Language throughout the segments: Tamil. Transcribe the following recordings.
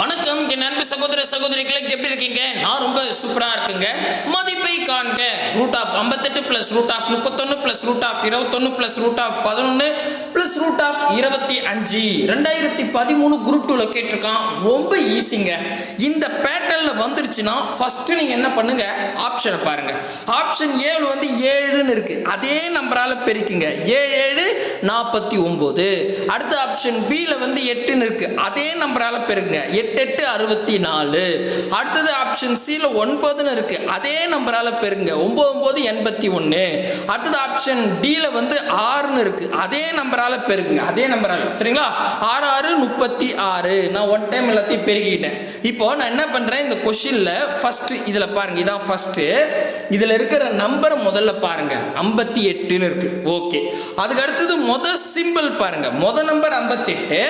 வணக்கம் என் அன்பு சகோதர சகோதரிகளை எப்படி இருக்கீங்க? நான் ரொம்ப சூப்பரா இருக்குங்க. மதிப்பை காண்க. ரூட் ஆஃப் ஐம்பத்தெட்டு பிளஸ் ரூட் ஆஃப் முப்பத்தொன்னு பிளஸ் ரூட் ஆஃப் இருபத்தொன்னு பிளஸ் ரூட் ஆஃப் பதினொன்னு பிளஸ் ரூட் ஆஃப் இருபத்தி அஞ்சு. ரெண்டாயிரத்தி பதிமூணு குரூப் டூல கேட்டிருக்கான். ரொம்ப ஈஸிங்க இந்த பேட்டர்ல வந்துருச்சுன்னா ஃபர்ஸ்ட் நீங்க என்ன பண்ணுங்க? ஆப்ஷனை பாருங்க. ஆப்ஷன் ஏழு வந்து ஏழுன்னு இருக்கு. அதே நம்பரால பெருக்குங்க. ஏழு ஏழு நாற்பத்தி ஒன்பது அடுத்த ஆப்ஷன் பில வந்து எட்டுன்னு இருக்கு. அதே நம்பரால பெருக்குங்க. எட்டு எட்டு எட்டு அறுபத்தி நாலு. அடுத்தது ஆப்ஷன் சியில் ஒன்பதுன்னு இருக்குது அதே நம்பரால் பெருங்க ஒம்பது ஒம்பது எண்பத்தி ஒன்று அடுத்தது ஆப்ஷன் டியில் வந்து ஆறுன்னு இருக்குது அதே நம்பரால் பெருங்க அதே நம்பரால். சரிங்களா? ஆறு ஆறு முப்பத்தி ஆறு. நான் ஒன் டைம் எல்லாத்தையும் பெருகிட்டேன். இப்போ நான் என்ன பண்ணுறேன் இந்த கொஷினில் ஃபஸ்ட்டு இதில் பாருங்க. இதான் ஃபஸ்ட்டு இதில் இருக்கிற நம்பரை முதல்ல பாருங்க. ஐம்பத்தி எட்டுன்னு இருக்கு. ஓகே அதுக்கு அடுத்தது முத சிம்பிள் பாருங்க. முத நம்பர் ஐம்பத்தி எட்டு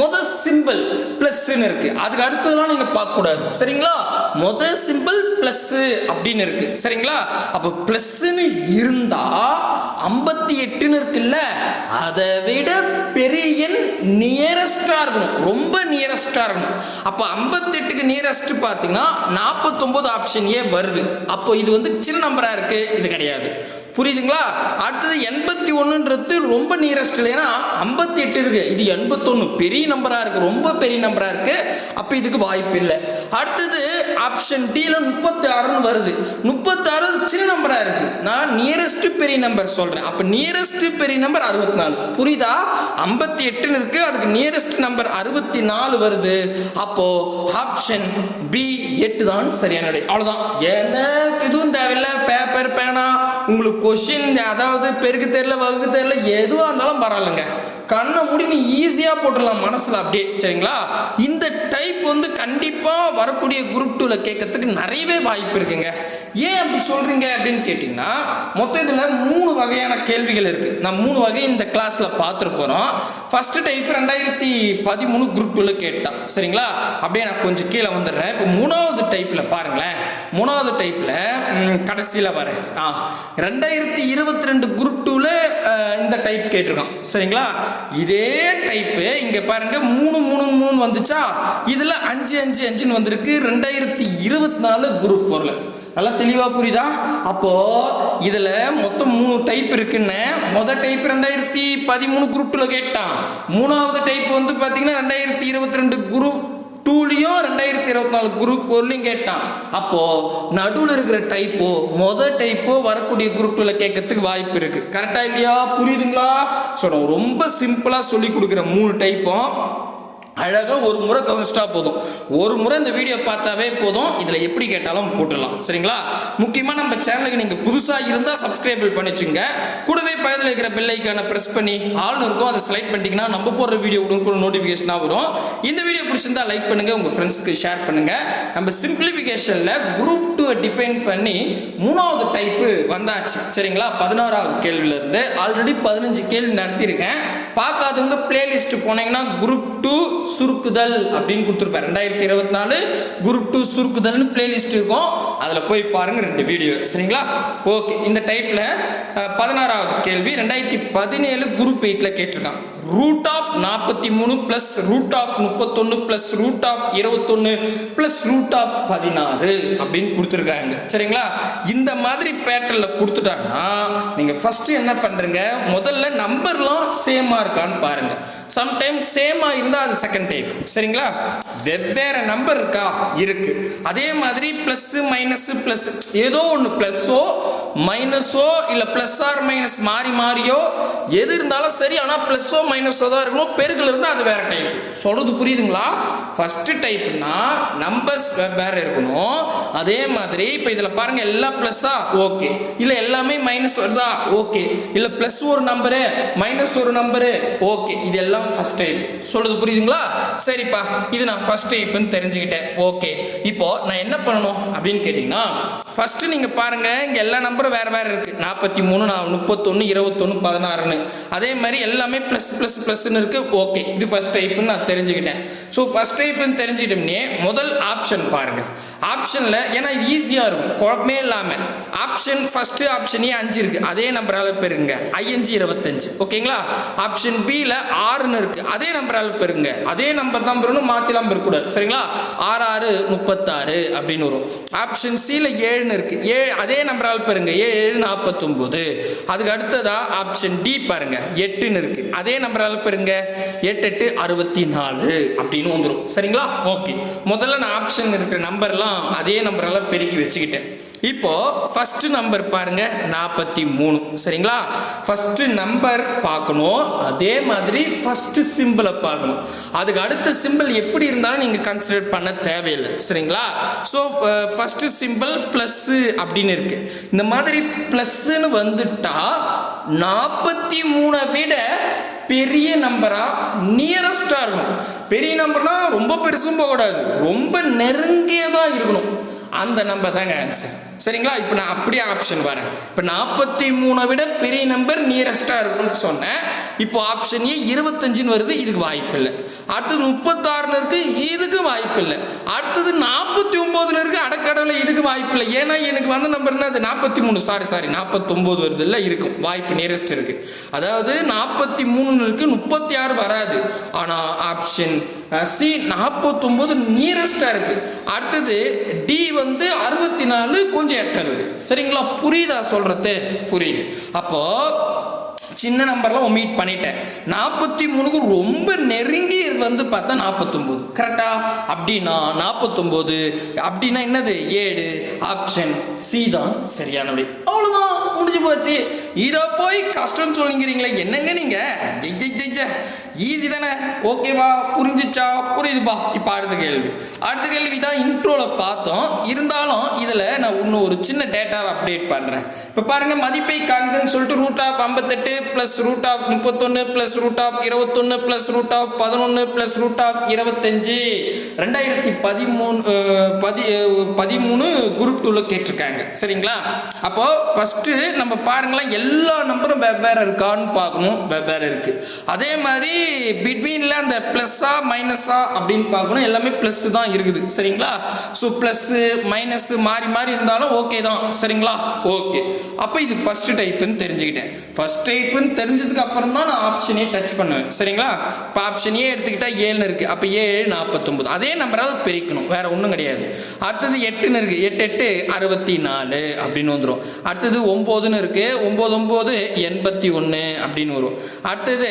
முத சிம்பிள் பிளஸ்ன்னு இருக்கு. அதுக்கு அடுத்ததுலாம் நீங்கள் பார்க்கக்கூடாது. சரிங்களா? முத சிம்பிள் ப்ளஸ்ஸு அப்படின்னு இருக்குது சரிங்களா? அப்போ ப்ளஸ்ஸுன்னு இருந்தால் ஐம்பத்தி எட்டுன்னு இருக்குல்ல அதை விட பெரிய நியரஸ்டாக இருக்கணும். ரொம்ப நியரஸ்டாக இருக்கணும். அப்போ ஐம்பத்தெட்டுக்கு நியரஸ்ட் பார்த்தீங்கன்னா நாற்பத்தொம்போது ஆப்ஷன் ஏ வருது. அப்போ இது வந்து சின்ன நம்பராக இருக்குது இது கிடையாது. புரியுதுங்களா? அடுத்தது எண்பத்தி ஒன்றுன்றது ரொம்ப நியரஸ்ட் இல்லைன்னா ஐம்பத்தி எட்டு இருக்கு. இது எண்பத்தொன்று பெரிய நம்பரா இருக்கு. ரொம்ப பெரிய நம்பரா இருக்கு. அப்போ இதுக்கு வாய்ப்பு இல்லை. அடுத்தது ஆப்ஷன் டில முப்பத்தி ஆறுன்னு வருது. முப்பத்தாறு சின்ன நம்பரா இருக்கு. நான் நியரஸ்ட் பெரிய நம்பர் சொல்றேன். அப்போ நியரஸ்ட் பெரிய நம்பர் அறுபத்தி நாலு புரியுதா? ஐம்பத்தி எட்டுன்னு இருக்கு. அதுக்கு நியரஸ்ட் நம்பர் அறுபத்தி நாலு வருது. அப்போ ஆப்ஷன் பி எட்டு தான் சரியான விடை அவ்வளவுதான். எந்த இதுவும் தேவையில்லை. பேப்பர் பேனா உங்களுக்கு கொஷின் அதாவது பெருக்கு தெரில வகுக்கு தெரில எதுவாக இருந்தாலும் பரவாயில்லைங்க. கண்ணை மூடி நீ ஈஸியாக போட்டுடலாம் மனசில் அப்படியே சரிங்களா? இந்த டைப் வந்து கண்டிப்பாக வரக்கூடிய குரூப் டூவில் கேட்கறதுக்கு நிறையவே வாய்ப்பு இருக்குங்க. ஏன் அப்படி சொல்கிறீங்க அப்படின்னு கேட்டிங்கன்னா மொத்தம் இதில் மூணு வகையான கேள்விகள் இருக்குது நான் மூணு வகை இந்த கிளாஸில் பார்த்துட்டு போகிறோம் ஃபஸ்ட்டு டைப் ரெண்டாயிரத்தி பதிமூணு குரூப் டூவில் கேட்டான் சரிங்களா? அப்படியே நான் கொஞ்சம் கீழே வந்துடுறேன். இப்போ மூணாவது டைப்பில் பாருங்களேன். மூணாவது டைப்பில் கடைசியில் வரேன். ஆ ரெண்டாயிரத்தி இருபத்தி ரெண்டு குரூப் டூவில் இந்த டைப் கேட்டிருக்கான். சரிங்களா? இதே டைப்பு இங்கே பாருங்கள் மூணு மூணு மூணு வந்துச்சா? இதில் அஞ்சு அஞ்சு அஞ்சுன்னு வந்திருக்கு. ரெண்டாயிரத்தி இருபத்தி நாலு குரூப் ஃபோரில் நல்லா தெளிவாக புரியுதா? அப்போது இதில் மொத்தம் மூணு டைப் இருக்குன்னு மொதல் டைப் ரெண்டாயிரத்தி பதிமூணு குரூப் டூவில் கேட்டான். மூணாவது டைப் வந்து பார்த்தீங்கன்னா ரெண்டாயிரத்தி இருபத்தி ரெண்டு குரூப் டூலையும் ரெண்டாயிரத்தி இருபத்தி நாலு குரூப் ஃபோர்லையும் கேட்டான். அப்போ நடுவில் இருக்கிற டைப்போ மொதல் டைப்போ வரக்கூடிய குரூப் டூவில் கேட்கறதுக்கு வாய்ப்பு இருக்கு. கரெக்டா இல்லையா? புரியுதுங்களா? ஸோ நான் ரொம்ப சிம்பிளாக சொல்லி கொடுக்குற மூணு டைப்பும் அழகாக ஒரு முறை கவனிச்சிட்டா போதும். ஒரு முறை இந்த வீடியோ பார்த்தாவே போதும். இதில் எப்படி கேட்டாலும் போட்டுடலாம். சரிங்களா? முக்கியமாக நம்ம சேனலுக்கு நீங்கள் புதுசாக இருந்தால் சப்ஸ்கிரைபிள் பண்ணிச்சுங்க கூடவே பக்கத்தில் இருக்கிற பெல் ப்ரெஸ் பண்ணி ஆள்னு இருக்கும் அதை செலக்ட் பண்ணிட்டீங்கன்னா நம்ம போடுற வீடியோ உடனுக்குள்ள நோட்டிஃபிகேஷனாக வரும். இந்த வீடியோ பிடிச்சிருந்தா லைக் பண்ணுங்கள் உங்கள் ஃப்ரெண்ட்ஸுக்கு ஷேர் பண்ணுங்கள் நம்ம சிம்பிளிஃபிகேஷனில் குரூப் டூ டிபெண்ட் பண்ணி மூணாவது டைப்பு வந்தாச்சு. சரிங்களா? பதினாறாவது கேள்வியிலேருந்து ஆல்ரெடி பதினஞ்சு கேள்வி நடத்தியிருக்கேன். பார்க்காதவங்க பிளேலிஸ்ட் போனீங்கன்னா குரூப் டூ சுருக்குதல் அப்படின்னு கொடுத்துருப்பேன் ரெண்டாயிரத்தி இருபத்தி நாலு குரூப் டூ சுருக்குதல்னு பிளேலிஸ்ட் இருக்கும். அதில் போய் பாருங்கள் ரெண்டு வீடியோ சரிங்களா? ஓகே இந்த டைப்பில் பதினாறாவது கேள்வி. ரெண்டாயிரத்தி பதினேழு குரூப் எயிட்டில் கேட்டிருக்கான். ரூட் ஆஃப் நாற்பத்தி மூணு ப்ளஸ் ரூட் ஆஃப் முப்பத்தொன்று ப்ளஸ் ரூட் ஆஃப் இருபத்தொன்று ப்ளஸ் ரூட் ஆஃப் பதினாறு அப்படின்னு கொடுத்துருக்காங்க. சரிங்களா? இந்த மாதிரி பேட்டர்னில் கொடுத்துட்டாங்கன்னா நீங்கள் ஃபஸ்ட்டு என்ன பண்ணுறீங்க முதல்ல நம்பர்லாம் சேமாக இருக்கான்னு பாருங்கள் சம்டைம் சேமாக இருந்தால் அது செகண்ட் டைப் சரிங்களா? வெவ்வேறு நம்பர் இருக்கா? இருக்கு. அதே மாதிரி ப்ளஸ் மைனஸ் ப்ளஸ் ஏதோ ஒன்று ப்ளஸ்ஸோ மைனஸோ இல்லை பிளஸ் ஆர் மைனஸ் மாறி மாறியோ எது இருந்தாலும் சரி ஆனால் பிளஸ்ஸோ மைனஸோ தான் இருக்கணும். பெருக்கில் இருந்தால் அது வேற டைப் சொல்றது புரியுதுங்களா? ஃபர்ஸ்ட் டைப்னா நம்பர்ஸ் வேறு இருக்கணும். அதே மாதிரி இப்போ இதில் பாருங்க எல்லா ப்ளஸ்ஸா ஓகே இல்லை எல்லாமே மைனஸ் வருதா? ஓகே இல்லை ப்ளஸ் ஒரு நம்பரு மைனஸ் ஒரு நம்பரு ஓகே இது எல்லாம் ஃபர்ஸ்ட் டைப் சொல்றது புரியுதுங்களா? சரிப்பா இது நான் ஃபர்ஸ்ட் டைப்னு தெரிஞ்சுக்கிட்டேன். ஓகே இப்போ நான் என்ன பண்ணணும் அப்படின்னு கேட்டிங்கன்னா ஃபஸ்ட்டு நீங்கள் பாருங்க இங்கே எல்லா நம்பரும் வேறு வேறு இருக்குது நாற்பத்தி மூணு நான் முப்பத்தொன்று இருபத்தொன்று பதினாறுன்னு. அதே மாதிரி எல்லாமே ப்ளஸ் ப்ளஸ் ப்ளஸ்ன்னு இருக்குது ஓகே இது ஃபஸ்ட் டைப்புன்னு நான் தெரிஞ்சுக்கிட்டேன். ஸோ ஃபஸ்ட் டைப்புன்னு தெரிஞ்சுக்கிட்டோம்னே முதல் ஆப்ஷன் பாருங்கள் ஆப்ஷனில் ஏன்னா இது ஈஸியாக இருக்கும். குழப்பமே இல்லாமல் ஆப்ஷன் ஃபஸ்ட்டு ஆப்ஷனே அஞ்சு இருக்குது அதே நம்பரால் பெருங்க ஐஎன்ஜி இருபத்தஞ்சு. ஓகேங்களா ஆப்ஷன் பியில் ஆறுன்னு இருக்குது அதே நம்பரால் பெருங்க அதே நம்பர் தான் பெறணும் மாற்றிலாம் பெறக்கூடாது. சரிங்களா? ஆறு ஆறு முப்பத்தாறு அப்படின்னு வரும். ஆப்ஷன் சியில் ஏழுன்னு இருக்குது ஏ அதே நம்பரால் பாருங்கள் ஏழு ஏழு நாற்பத்தொம்போது அதுக்கு அடுத்ததா ஆப்ஷன் டி பாருங்க. எட்டுன்னு இருக்குது அதே நம்பரால் பாருங்கள் எட்டு எட்டு அறுபத்தி நாலு அப்படின்னு வந்துடும் சரிங்களா? ஓகே முதல்ல நான் ஆப்ஷன் இருக்கிற நம்பர்லாம் அதே நம்பரால் பெருக்கி வச்சுக்கிட்டேன். இப்போ ஃபர்ஸ்ட் நம்பர் பாருங்க நாற்பத்தி மூணு. சரிங்களா? ஃபர்ஸ்ட் நம்பர் பார்க்கணும். அதே மாதிரி ஃபர்ஸ்ட் சிம்பிளை பார்க்கணும். அதுக்கு அடுத்த சிம்பிள் எப்படி இருந்தாலும் நீங்கள் கன்சிடர் பண்ண தேவையில்லை. சரிங்களா? ஸோ ஃபர்ஸ்ட் சிம்பிள் ப்ளஸ் அப்படின்னு இருக்கு. இந்த மாதிரி ப்ளஸ்ன்னு வந்துட்டா நாற்பத்தி மூணை விட பெரிய நம்பரா நியரஸ்டா இருக்கணும். பெரிய நம்பர்னா ரொம்ப பெருசும் போகக்கூடாது. ரொம்ப நெருங்கியதா இருக்கணும். அந்த நம்பர் தாங்க ஆன்சர் சரிங்களா? இப்போ நான் அப்படியே ஆப்ஷன் வரேன் இப்போ நாற்பத்தி மூணை விட பெரிய நம்பர் நியரஸ்டாக இருக்கும்னு சொன்னேன். இப்போ ஆப்ஷன் ஏ இருபத்தஞ்சுன்னு வருது இதுக்கு வாய்ப்பில்லை. அடுத்தது முப்பத்தாறுன்னு இருக்கு இதுக்கு வாய்ப்பில்லை. அடுத்தது நாற்பத்தி ஒம்போதுன்னு இருக்கு அடக்கடவுல இதுக்கு வாய்ப்பில்லை. ஏன்னா எனக்கு வந்த நம்பர்னா அது நாற்பத்தி மூணு சாரி சாரி நாற்பத்தொம்போது வருது இல்லை இருக்கும். வாய்ப்பு நியரஸ்ட் இருக்கு. அதாவது நாற்பத்தி மூணுன்னு இருக்கு முப்பத்தி ஆறு வராது ஆனால் ஆப்ஷன் சி நாற்பத்தொம்போது நியரஸ்டாக இருக்கு. அடுத்தது டி வந்து அறுபத்தி நாலு கொஞ்சம் எட்ட இருக்கு. சரிங்களா? புரியுதா சொல்றது? புரியுது. அப்போ சின்ன நம்பர்லாம் ஒமிட் பண்ணிட்டேன். நாற்பத்தி மூணுக்கு ரொம்ப நெருங்கி வந்து பார்த்தா நாற்பத்தொம்போது கரெக்டா அப்படின்னா நாற்பத்தொம்போது அப்படின்னா என்னது? ஏழு. ஆப்ஷன் சி தான் சரியான விடை அவ்வளோதான் முடிஞ்சு போச்சு. இதை போய் கஷ்டம்னு சொல்லிங்கிறீங்களே என்னங்க நீங்கள் ஈஸி தானே. ஓகேவா புரிஞ்சிச்சா? புரியுதுப்பா இப்போ அடுத்த கேள்வி. அடுத்த கேள்வி தான் இன்ட்ரோவில் பார்த்தோம். இருந்தாலும் இதில் நான் இன்னும் ஒரு சின்ன டேட்டாவை அப்டேட் பண்ணுறேன் இப்போ பாருங்கள் மதிப்பை காண்கன்னு சொல்லிட்டு ரூட் ஆஃப் ஐம்பத்தெட்டு ப்ளஸ் ரூட் ஆஃப் முப்பத்தொன்று ப்ளஸ் ரூட் ஆஃப் இருபத்தொன்று ப்ளஸ் ரூட் ஆஃப் பதினொன்று ப்ளஸ் ரூட் ஆஃப் இருபத்தஞ்சு. ரெண்டாயிரத்தி பதிமூணு பதி பதிமூணு குரூப் டூவில் கேட்டிருக்காங்க. சரிங்களா? அப்போ ஃபஸ்ட்டு நம்ம பாருங்களேன் எல்லா நம்பரும் வெவ்வேறு இருக்கான்னு பார்க்கணும். வெவ்வேறு இருக்கு. அதே மாதிரி பிட்வீனில் அந்த ப்ளஸ்ஸா மைனஸா அப்படின்னு பார்க்கணும். எல்லாமே ப்ளஸ் தான் இருக்குது. சரிங்களா? ஸோ ப்ளஸ்ஸு மைனஸ் மாறி மாறி இருந்தாலும் ஓகே தான். சரிங்களா? ஓகே அப்போ இது ஃபர்ஸ்ட் டைப்புன்னு தெரிஞ்சுக்கிட்டேன். ஃபர்ஸ்ட் டைப்புன்னு தெரிஞ்சதுக்கு அப்புறம் தான் நான் ஆப்ஷனே டச் பண்ணுவேன். சரிங்களா? இப்போ ஆப்ஷன் ஏ எடுத்துக்கிட்டால் ஏழுன்னு இருக்குது அப்போ ஏழு நாற்பத்தொம்பது அதே நம்பரால் பிரிக்கணும். வேறு ஒன்றும் கிடையாது. அடுத்தது எட்டுன்னு இருக்குது எட்டு எட்டு அறுபத்தி நாலு அப்படின்னு வந்துடும் அடுத்தது ஒம்போதுன்னு இருக்குது ஒம்பது ஒம்பது எண்பத்தி ஒன்று அப்படின்னு வரும். அடுத்தது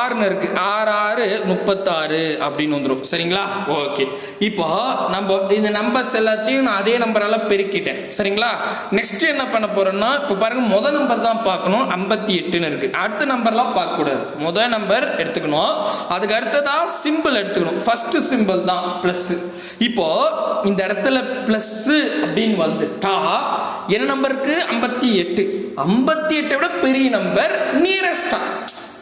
ஆறுன்னு இருக்குது ஆறு ஆறு முப்பத்தாறு அப்படின்னு வந்துடும் சரிங்களா? ஓகே. இப்போ நம்ம இந்த நம்பர்ஸ் எல்லாத்தையும் நான் அதே நம்பரால் பெருக்கிட்டேன். சரிங்களா? நெக்ஸ்ட் என்ன பண்ண போகிறோன்னா இப்போ பாருங்கள் முதல் நம்பர் தான் பார்க்கணும். ஐம்பத்தி எட்டுன்னு இருக்கு. அடுத்த நம்பர்லாம் பார்க்கக்கூடாது. முதல் நம்பர் எடுத்துக்கணும். அதுக்கு அடுத்ததாக சிம்பிள் எடுத்துக்கணும். ஃபஸ்ட்டு சிம்பிள் தான் ப்ளஸ்ஸு இப்போ இந்த இடத்துல ப்ளஸ்ஸு அப்படின்னு வந்துட்டா என்ன நம்பருக்கு ஐம்பத்தி எட்டு. ஐம்பத்தி எட்டை விட பெரிய நம்பர் நியரஸ்டா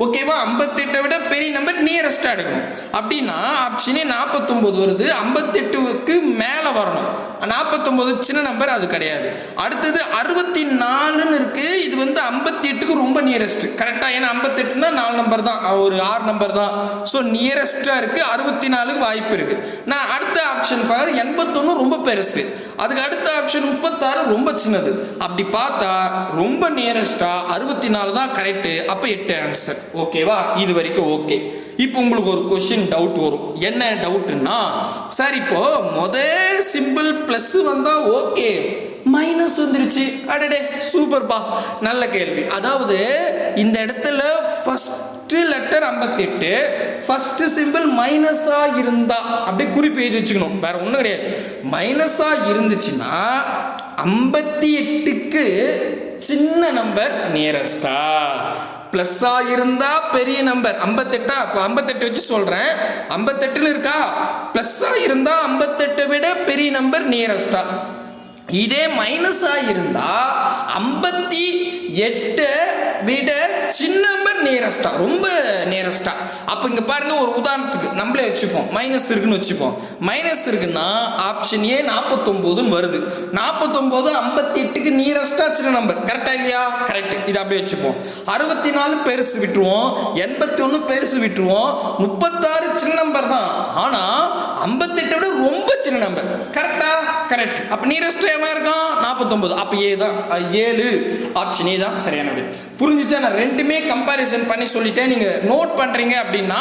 ஓகேவா? ஐம்பத்தெட்டை விட பெரிய நம்பர் நியரஸ்ட்டாக எடுக்கணும். அப்படின்னா ஆப்ஷனே நாற்பத்தொம்போது வருது. ஐம்பத்தெட்டுக்கு மேலே வரணும். நாற்பத்தொம்போது சின்ன நம்பர் அது கிடையாது. அடுத்தது அறுபத்தி நாலுன்னு இருக்குது இது வந்து ஐம்பத்தி எட்டுக்கு ரொம்ப நியரஸ்ட் கரெக்டாக ஏன்னா ஐம்பத்தெட்டுனா நாலு நம்பர் தான். ஒரு ஆறு நம்பர் தான். ஸோ நியரஸ்ட்டாக இருக்குது அறுபத்தி நாலுக்கு வாய்ப்பு இருக்குது நான் அடுத்த ஆப்ஷன் பார்க்குறது. எண்பத்தொன்று ரொம்ப பெருசு. அதுக்கு அடுத்த ஆப்ஷன் முப்பத்தாறு ரொம்ப சின்னது. அப்படி பார்த்தா ரொம்ப நியரஸ்டா அறுபத்தி நாலு தான் கரெக்டு அப்போ எட்டு ஆன்சர் ஓகேவா இது வரைக்கும் ஓகே இப்போ உங்களுக்கு ஒரு கொஷின் டவுட் வரும். என்ன டவுட்னா சார் இப்போ முத சிம்பிள் ப்ளஸ் வந்தா ஓகே மைனஸ் வந்துருச்சு. அடடே சூப்பர்ப்பா நல்ல கேள்வி. அதாவது இந்த இடத்துல ஃபஸ்ட் ஃபஸ்ட்டு லெட்டர் ஐம்பத்தெட்டு ஃபஸ்ட்டு சிம்பிள் மைனஸாக இருந்தா அப்படியே குறிப்பு எழுதி வச்சுக்கணும். வேற ஒன்றும் கிடையாது. மைனஸாக இருந்துச்சுன்னா ஐம்பத்தி எட்டுக்கு சின்ன நம்பர் நியரஸ்டா ப்ளஸ்ஸாக இருந்தால் பெரிய நம்பர் ஐம்பத்தெட்டா? இப்போ ஐம்பத்தெட்டு வச்சு சொல்கிறேன் ஐம்பத்தெட்டுன்னு இருக்கா? ப்ளஸ்ஸாக இருந்தால் ஐம்பத்தெட்டை விட பெரிய நம்பர் நியரஸ்டா இதே மைனஸாக இருந்தால் ஐம்பத்தி எட்டு விட சின்னம்ப நியரஸ்ட்டாக நியரஸ்டா ரொம்ப நியரஸ்டா அப்போ இங்கே பாருங்க ஒரு உதாரணத்துக்கு. நம்மளே வச்சுப்போம். மைனஸ் இருக்குன்னு வச்சுப்போம். மைனஸ் இருக்குன்னா ஆப்ஷன் ஏ நாற்பத்தொம்போதுன்னு வருது. நாற்பத்தொம்போது ஐம்பத்தி எட்டுக்கு நியரஸ்டா சின்ன நம்பர் கரெக்டா இல்லையா? கரெக்ட் இதை அப்படியே வச்சுப்போம். அறுபத்தி நாலு பெருசு விட்டுருவோம். எண்பத்தி ஒன்று பெருசு விட்டுருவோம். முப்பத்தாறு சின்ன நம்பர் தான். ஆனால் ஐம்பத்தெட்டை விட ரொம்ப சின்ன நம்பர் கரெக்டா கரெக்ட் அப்போ நியரஸ்ட் ஏமா இருக்கான்? நாற்பத்தொம்பது அப்போ ஏ தான். ஏழு. ஆப்ஷன் ஏ தான். சரியானது புரிஞ்சுச்சா? நான் ரெண்டுமே கம்பாரிசன் பண்ணி சொல்லிட்டேன். நீங்கள் நோட் பண்ணுறீங்க அப்படின்னா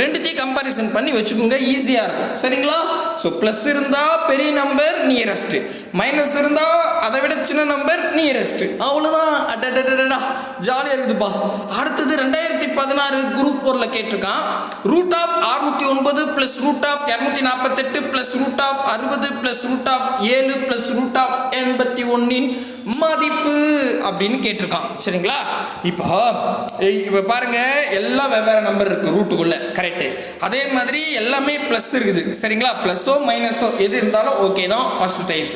ரெண்டுத்தையும் கம்பாரிசன் பண்ணி வச்சுக்கோங்க. ஈஸியாக இருக்கும். சரிங்களா? ஸோ ப்ளஸ் இருந்தால் பெரிய நம்பர் நியரஸ்ட் மைனஸ் இருந்தால் அதை விட சின்ன நம்பர் நியரஸ்ட் அவ்வளோதான் அடடடடா ஜாலியாக இருக்குதுப்பா. அடுத்தது ரெண்டாயிரத்தி பதினாறு குரூப் ஃபோர்ல கேட்டிருக்கான். ரூட் ஆஃப் அறுநூத்தி ஒன்பது ப்ளஸ் ரூட் ஆஃப் இரநூத்தி நாற்பத்தெட்டு ப்ளஸ் ரூட் ஆஃப் அறுபது ப்ளஸ் ரூட் ஆஃப் ஏழு ப்ளஸ் ரூட் ஆஃப் எண்பத்தி ஒன்னின் மதிப்பு அப்படின்னு கேட்டிருக்கான். சரிங்களா? இப்போ இப்போ பாருங்க எல்லாம் வெவ்வேறு நம்பர் இருக்கு ரூட்டுக்குள்ள கரெக்ட் அதே மாதிரி எல்லாமே ப்ளஸ் இருக்குது. சரிங்களா? ப்ளஸ்ஸோ மைனஸோ எது இருந்தாலும் ஓகே தான் ஃபர்ஸ்ட் டைப்